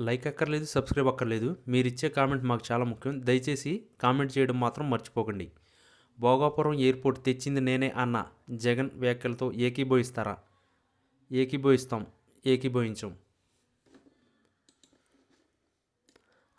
Like అక్కర్లేదు subscribe అక్కర్లేదు. మీరు ఇచ్చే కామెంట్ మాకు చాలా ముఖ్యం. దయచేసి కామెంట్ చేయడం మాత్రం మర్చిపోకండి. భోగాపురం ఎయిర్పోర్ట్ తెచ్చింది నేనే అన్న జగన్ వ్యాఖ్యలతో ఏకీభవిస్తారా? ఏకీభవిస్తాం ఏకీభవించాం.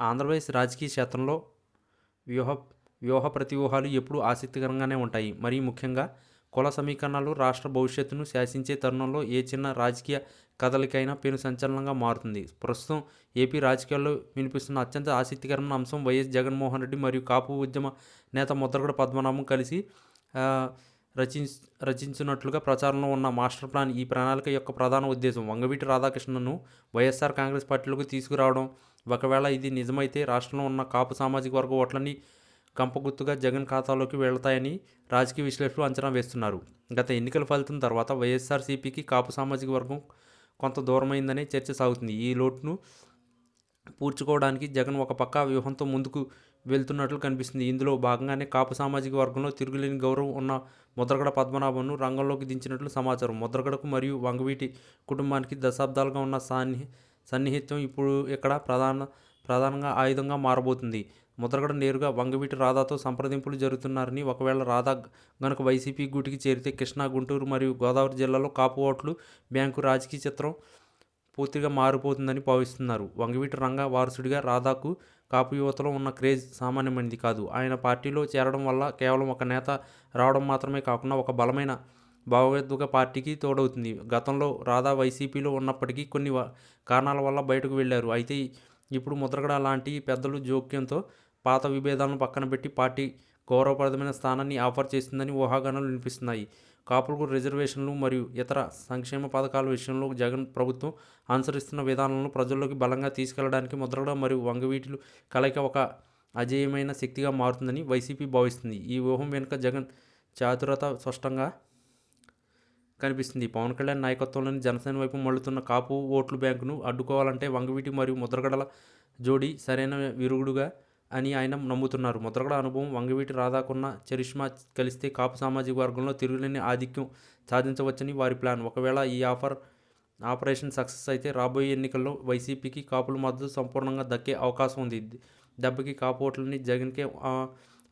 ఆంధ్రప్రదేశ్ రాజకీయ క్షేత్రంలో వ్యూహ వ్యూహ ప్రతివ్యూహాలు ఎప్పుడూ ఆసక్తికరంగానే ఉంటాయి. మరీ ముఖ్యంగా కుల సమీకరణాలు రాష్ట్ర భవిష్యత్తును శాసించే తరుణంలో ఏ చిన్న రాజకీయ కదలికైనా పెను సంచలనంగా మారుతుంది. ప్రస్తుతం ఏపీ రాజకీయాల్లో వినిపిస్తున్న అత్యంత ఆసక్తికరమైన అంశం వైఎస్ జగన్మోహన్ రెడ్డి మరియు కాపు ఉద్యమ నేత ముద్రగడ పద్మనాభం కలిసి రచి రచించినట్లుగా ప్రచారంలో ఉన్న మాస్టర్ ప్లాన్ ఈ ప్రణాళిక యొక్క ప్రధాన ఉద్దేశం. వంగవీటి రాధాకృష్ణను వైఎస్ఆర్ కాంగ్రెస్ పార్టీలోకి తీసుకురావడం. ఒకవేళ ఇది నిజమైతే రాష్ట్రంలో ఉన్న కాపు సామాజిక వర్గ ఓట్లని కంపగుత్తుగా జగన్ ఖాతాలోకి వెళతాయని రాజకీయ విశ్లేషకులు అంచనా వేస్తున్నారు. గత ఎన్నికల ఫలితం తర్వాత వైఎస్ఆర్సీపీకి కాపు సామాజిక వర్గం కొంత దూరమైందనే చర్చ సాగుతుంది. ఈ లోటును పూడ్చుకోవడానికి జగన్ ఒక పక్క వ్యూహంతో ముందుకు వెళ్తున్నట్లు కనిపిస్తుంది. ఇందులో భాగంగానే కాపు సామాజిక వర్గంలో తిరుగులేని గౌరవం ఉన్న ముద్రగడ పద్మనాభంను రంగంలోకి దించినట్లు సమాచారం. ముద్రగడకు మరియు వంగవీటి కుటుంబానికి దశాబ్దాలుగా ఉన్న సాన్ని సన్నిహిత్యం ఇప్పుడు ఇక్కడ ప్రధాన ప్రధానంగా ఆయుధంగా మారబోతుంది. ముద్రగడ నేరుగా వంగవీటి రాధాతో సంప్రదింపులు జరుగుతున్నారని ఒకవేళ రాధా గనుక వైసీపీ గూటికి చేరితే కృష్ణా గుంటూరు మరియు గోదావరి జిల్లాలో కాపు ఓట్లు బ్యాంకు రాజకీయ చిత్రం పూర్తిగా మారిపోతుందని భావిస్తున్నారు. వంగవీటి రంగ వారసుడిగా రాధాకు కాపు యువతలో ఉన్న క్రేజ్ సామాన్యమైనది కాదు. ఆయన పార్టీలో చేరడం వల్ల కేవలం ఒక నేత రావడం మాత్రమే కాకుండా ఒక బలమైన భావోద్వేగ పార్టీకి తోడవుతుంది. గతంలో రాధా వైసీపీలో ఉన్నప్పటికీ కొన్ని కారణాల వల్ల బయటకు వెళ్ళారు. అయితే ఇప్పుడు ముద్రగడ లాంటి పెద్దలు జోక్యంతో పాత విభేదాలను పక్కన పెట్టి పార్టీ గౌరవప్రదమైన స్థానాన్ని ఆఫర్ చేస్తుందని ఊహాగానాలు వినిపిస్తున్నాయి. కాపులకు రిజర్వేషన్లు మరియు ఇతర సంక్షేమ పథకాల విషయంలో జగన్ ప్రభుత్వం అనుసరిస్తున్న విధానాలను ప్రజల్లోకి బలంగా తీసుకెళ్ళడానికి ముద్రగడ మరియు వంగవీటిలు కలయిక ఒక అజేయమైన శక్తిగా మారుతుందని వైసీపీ భావిస్తుంది. ఈ వ్యూహం వెనుక జగన్ చాతురత స్పష్టంగా కనిపిస్తుంది. పవన్ కళ్యాణ్ నాయకత్వంలోని జనసేన వైపు మళ్ళుతున్న కాపు ఓట్లు బ్యాంకును అడ్డుకోవాలంటే వంగవీటి మరియు ముద్రగడల జోడీ సరైన విరుగుడుగా అని ఆయన నమ్ముతున్నారు. ముద్రగడ అనుభవం వంగవీటి రాధాకున్న చరిష్మా కలిస్తే కాపు సామాజిక వర్గంలో తిరుగులేని ఆధిక్యం సాధించవచ్చని వారి ప్లాన్. ఒకవేళ ఈ ఆఫర్ ఆపరేషన్ సక్సెస్ అయితే రాబోయే ఎన్నికల్లో వైసీపీకి కాపుల మద్దతు సంపూర్ణంగా దక్కే అవకాశం ఉంది. దెబ్బకి కాపు ఓట్లని జగన్కే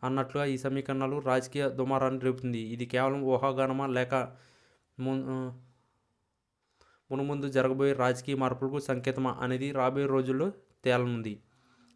అన్నట్లుగా ఈ సమీకరణాలు రాజకీయ దుమారాన్ని రేపుతుంది. ఇది కేవలం ఊహాగానమా లేక మునుముందు జరగబోయే రాజకీయ మార్పులకు సంకేతమా అనేది రాబోయే రోజుల్లో తేలనుంది.